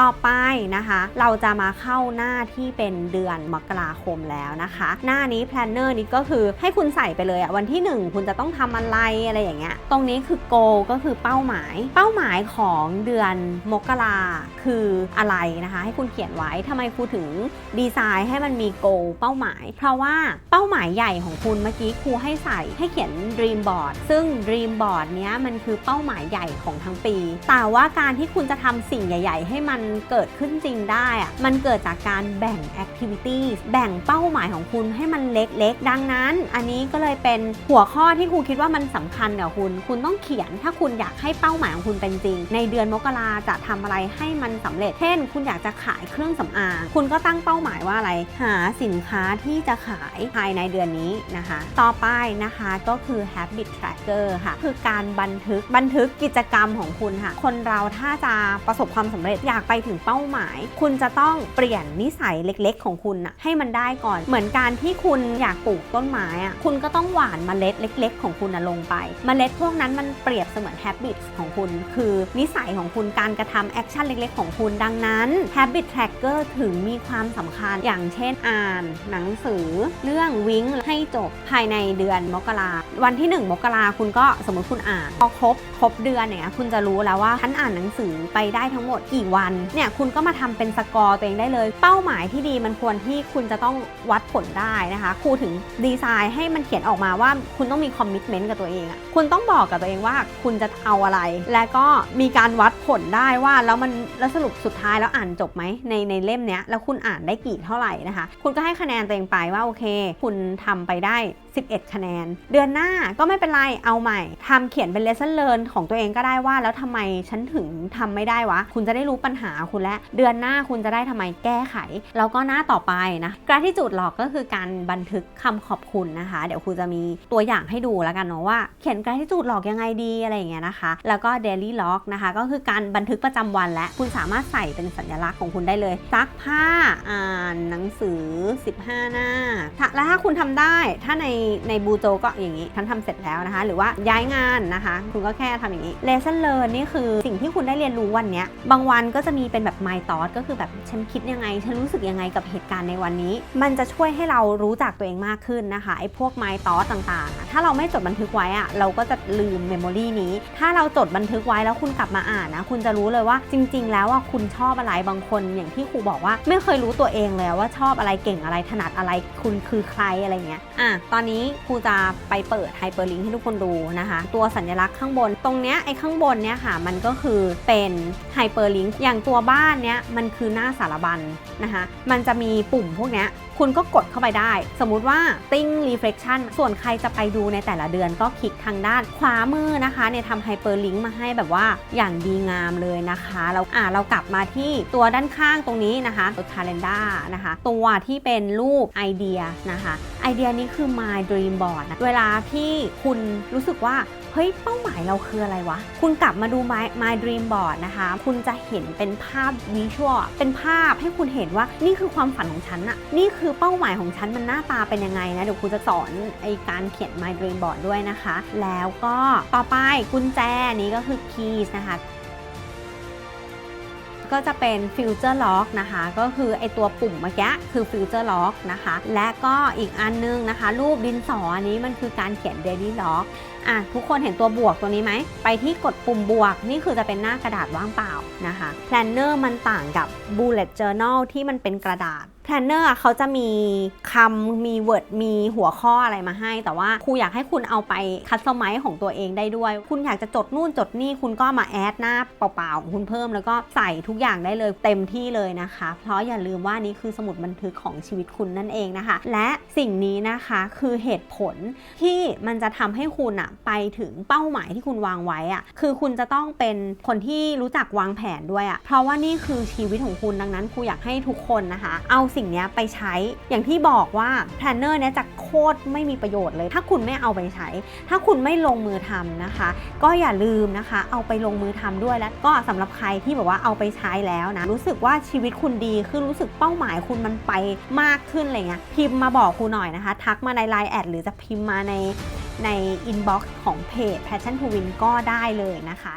ต่อไปนะคะ เราจะมาเข้าหน้าที่เป็นเดือนมกราคมแล้วนะคะ หน้านี้แพลนเนอร์นี้ก็คือให้คุณใส่ไปเลยอะวันที่ 1 คุณจะต้องทำอะไรอะไรอย่างเงี้ยตรงนี้คือ goal ก็คือเป้าหมาย เป้าหมายของเดือนมกราคืออะไรนะคะ ให้คุณเขียนไว้ทำไมครูถึงดีไซน์ให้มันมี goal เป้าหมาย เพราะว่าเป้าหมายใหญ่ของคุณเมื่อกี้ครูให้ใส่ให้เขียน dream board ซึ่ง dream board เนี้ยมันคือเป้าหมายใหญ่ของทั้งปี แต่ว่าการที่คุณจะทำสิ่งใหญ่ ๆ ให้มันเกิดขึ้นจริงได้อะมันเกิดจากการแบ่ง activities แบ่งเป้าหมายของคุณให้มันเล็กๆ ดังนั้น อันนี้ก็เลยเป็นหัวข้อที่ครูคิดว่ามันสำคัญกับคุณ คุณต้องเขียนถ้าคุณอยากให้เป้าหมายของคุณเป็นจริง ในเดือนมกราจะทำอะไรให้มันสำเร็จ เช่น คุณอยากจะขายเครื่องสำอาง คุณก็ตั้งเป้าหมายว่าอะไร หาสินค้าที่จะขายภายในเดือนนี้นะคะ ต่อไปนะคะก็คือ habit tracker ค่ะ คือการบันทึกบันทึกกิจกรรมของคุณค่ะ คนเราถ้าจะประสบความสำเร็จอยากไปไปถึงเป้าหมาย คุณจะต้องเปลี่ยนนิสัยเล็กๆ ของคุณนะให้มันได้ก่อน เหมือนการที่คุณอยากปลูกต้นไม้อะคุณก็ต้องหว่านเมล็ดเล็ก ๆ ของคุณนะลงไป เมล็ดพวกนั้นมันเปรียบเสมือน habit ของคุณ คือนิสัยของคุณการกระทำแอคชั่นเล็ก ๆ ของคุณดังนั้น habit tracker ถึงมีความสำคัญอย่างเช่นอ่านหนังสือ เรื่องวิงให้จบภายในเดือนมกราวันที่ 1 มกราคุณก็สมมติคุณอ่านพอครบครบเดือนเนี่ยคุณจะรู้แล้วว่าฉันอ่านหนังสือไปได้ทั้งหมดกี่วันเนี่ยคุณก็มาทำเป็นสกอร์ตัวเองได้เลย เป้าหมายที่ดีมันควรที่คุณจะต้องวัดผลได้นะคะครูถึงดีไซน์ให้มันเขียนออกมาว่าคุณต้องมีคอมมิชเมนต์กับตัวเองอะคุณต้องบอกกับตัวเองว่าคุณจะเอาอะไร และก็มีการวัดผลได้ว่าแล้วมันแล้วสรุปสุดท้ายแล้วอ่านจบไหมในในเล่มเนี้ยแล้วคุณอ่านได้กี่เท่าไหร่นะคะ คุณก็ให้คะแนนตัวเองไปว่าโอเค คุณทำไปได้11 คะแนน เดือนหน้าก็ไม่เป็นไร เอาใหม่ทำเขียนเป็น lesson learn ของตัวเองก็ได้ว่า แล้วทำไมฉันถึงทำไม่ได้วะ คุณจะได้รู้ปัญหาคุณและ เดือนหน้าคุณจะได้ทำไมแก้ไข แล้วก็หน้าต่อไปนะกราที่จุดหลอกก็คือการบันทึกคำขอบคุณนะคะ เดี๋ยวครูจะมีตัวอย่างให้ดูแล้วกันเนาะว่าเขียนกราที่จุดหลอกยังไงดีอะไรอย่างเงี้ยนะคะ แล้วก็ daily log นะคะ ก็คือการบันทึกประจำวันและคุณสามารถใส่เป็นสัญลักษณ์ของคุณได้เลยซักผ้าอ่าน สือ 15 หน้าถ้า แล้วถ้าคุณทำได้ถ้าในในบูโจก็อย่างนี้ฉันทำเสร็จแล้วนะคะ หรือว่าย้ายงานนะคะ คุณก็แค่ทำอย่างนี้ lesson learn นี่คือสิ่งที่คุณได้เรียนรู้วันนี้บางวันก็จะมีเป็นแบบ my thought ก็คือแบบฉันคิดยังไง ฉันรู้สึกยังไงกับเหตุการณ์ในวันนี้ มันจะช่วยให้เรารู้จักตัวเองมากขึ้นนะคะไอ้พวก my thought ต่างๆ ถ้าเราไม่จดบันทึกไว้อะเราก็จะลืม memory นี้ ถ้าเราจดบันทึกไว้แล้วคุณกลับมาอ่านนะคุณจะรู้เลยว่าจริง ๆ แล้วว่าคุณชอบอะไรบางคนอย่างที่ครูบอกว่า ไม่เคยรู้ตัวเองเลยว่าชอบอะไรเก่งอะไรถนัดอะไรคุณคือใครอะไรเงี้ยอะตอนนี้ครูจะไปเปิดไฮเปอร์ลิงก์ให้ทุกคนดูนะคะ ตัวสัญลักษณ์ข้างบนตรงเนี้ยไอ้ข้างบนเนี้ยค่ะ มันก็คือเป็นไฮเปอร์ลิงก์อย่างตัวบ้านเนี้ยมันคือหน้าสารบัญนะคะ มันจะมีปุ่มพวกเนี้ย คุณก็กดเข้าไปได้ สมมุติว่าติ้ง reflection ส่วนใครจะไปดูในแต่ละเดือนก็คลิกทางด้านขวามือนะคะเนี่ยทำไฮเปอร์ลิงก์มาให้แบบว่าอย่างดีงามเลยนะคะเราอ่าเรากลับมาที่ตัวด้านข้างตรงนี้นะคะตัว calendar นะคะ ตัวที่เป็นรูปไอเดียนะคะไอเดียนี้คือ my dream board นะเวลาที่คุณรู้สึกว่า เฮ้ย เป้าหมายเราคืออะไรวะ คุณกลับมาดู my my dream board นะคะ คุณจะเห็นเป็นภาพวิชวลเป็นภาพให้คุณเห็นว่านี่คือความฝันของฉันอะนี่คือเป้าหมายของฉันมันหน้าตาเป็นยังไงนะ เดี๋ยวครูจะสอนไอการเขียน my dream board ด้วยนะคะ แล้วก็ต่อไปกุญแจนี้ก็คือ keys นะคะ ก็จะเป็น Future Lock นะคะ ก็คือไอตัวปุ่มเมื่อกี้คือ Future Lock นะคะ และก็อีกอันนึงนะคะ รูปดินสออันนี้มันคือการเขียน Daily Lock อะทุกคนเห็นตัวบวกตัวนี้ไหม ไปที่กดปุ่มบวก นี่คือจะเป็นหน้ากระดาษว่างเปล่านะคะ Planner มันต่างกับ Bullet Journal ที่มันเป็นกระดาษ Planner อะเขาจะมีคำมี word มีหัวข้ออะไรมาให้ แต่ว่าครูอยากให้คุณเอาไปคัสตอมไมซ์ของตัวเองได้ด้วย คุณอยากจะจดนู่นจดนี่ คุณก็มาแอดหน้าเปล่าๆของคุณเพิ่ม แล้วก็ใส่ทุกอย่างได้เลยเต็มที่เลยนะคะ เพราะอย่าลืมว่านี่คือสมุดบันทึกของชีวิตคุณนั่นเองนะคะ และสิ่งนี้นะคะคือเหตุผลที่มันจะทำให้คุณอะไปถึงเป้าหมายที่คุณวางไว้อะคือคุณจะต้องเป็นคนที่รู้จักวางแผนด้วยอะเพราะว่านี่คือชีวิตของคุณดังนั้นครูอยากให้ทุกคนนะคะ เอาสิ่งนี้ไปใช้ อย่างที่บอกว่าแพลนเนอร์เนี้ยจะโคตรไม่มีประโยชน์เลย ถ้าคุณไม่เอาไปใช้ ถ้าคุณไม่ลงมือทำนะคะ ก็อย่าลืมนะคะ เอาไปลงมือทำด้วยแล้วก็สำหรับใครที่แบบว่าเอาไปใช้แล้วนะ รู้สึกว่าชีวิตคุณดีขึ้นรู้สึกเป้าหมายคุณมันไปมากขึ้นอะไรเงี้ยพิมพ์มาบอกครูหน่อยนะคะ ทักมาใน Line แอดหรือจะพิมพ์มาในในอินบ็อกซ์ของเพจ Passion to Win ก็ได้เลยนะคะ